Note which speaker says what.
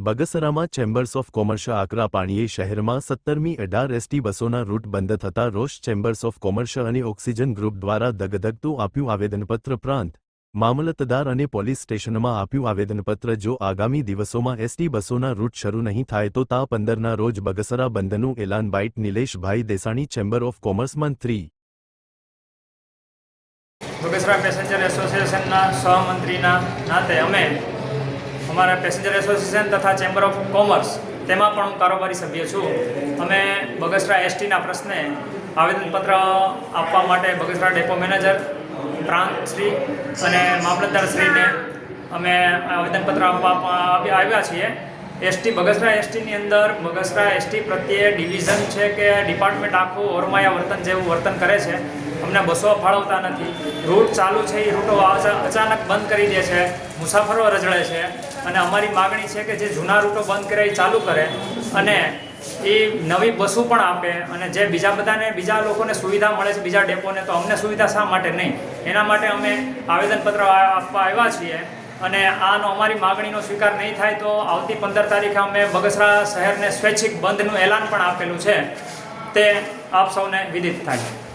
Speaker 1: બગસરામાં chambers of commerce આકરા પાણીએ શહેરમાં સત્તરમી અઢાર એસટી બસોના રૂટ બંધ થતા રોષ ચેમ્બર્સ ઓફ કોમર્સ અને ઓક્સિજન ગ્રુપ દ્વારા દગદગતું આપ્યું આવેદનપત્ર પ્રાંત. મામલતદાર અને પોલીસ સ્ટેશનમાં આપ્યું આવેદનપત્ર જો આગામી દિવસોમાં એસટી બસોના રૂટ શરૂ નહીં થાય તો તા પંદરના રોજ બગસરા બંધનું એલાન bite Nileshbhai Desani, chamber of commerce મંત્રી.
Speaker 2: બગસરા પેસેન્જર એસોસિએશનના સહમંત્રીના નાતે અમે અમારા પેસેન્જર એસોસિએશન તથા ચેમ્બર ઓફ કોમર્સ તેમાં પણ હું કારોબારી સભ્ય છું. અમે બગસરા એસટીના પ્રશ્ને આવેદનપત્ર આપવા માટે બગસરા ડેપો મેનેજર પ્રાંતશ્રી અને મામલતદારશ્રીને અમે આવેદનપત્ર આપવા આપી- આવ્યા છીએ. એસટી, બગસરા એસટીની અંદર બગસરા એસટી પ્રત્યે ડિવિઝન છે કે ડિપાર્ટમેન્ટ આખું ઓરમાયા વર્તન જેવું વર્તન કરે છે. અમને બસો ફાળવતા નથી. રૂટ ચાલુ છે, એ રૂટો અચાનક બંધ કરી દે છે, મુસાફરો રજળે છે અને અમારી માગણી છે કે જે જૂના રૂટો બંધ કરે, એ ચાલુ કરે અને એ નવી બસો પણ આપે અને જે બીજા બધાને, બીજા લોકોને સુવિધા મળે છે, બીજા ડેપોને, તો અમને સુવિધા શા માટે નહીં? એના માટે અમે આવેદનપત્ર આપવા આવ્યા છીએ. અને આનો અમારી માગણીનો સ્વીકાર નહીં થાય તો આવતી પંદર તારીખે અમે બગસરા શહેરને સ્વૈચ્છિક બંધનું એલાન પણ આપેલું છે. તે આપ સૌને વિદિત થાય.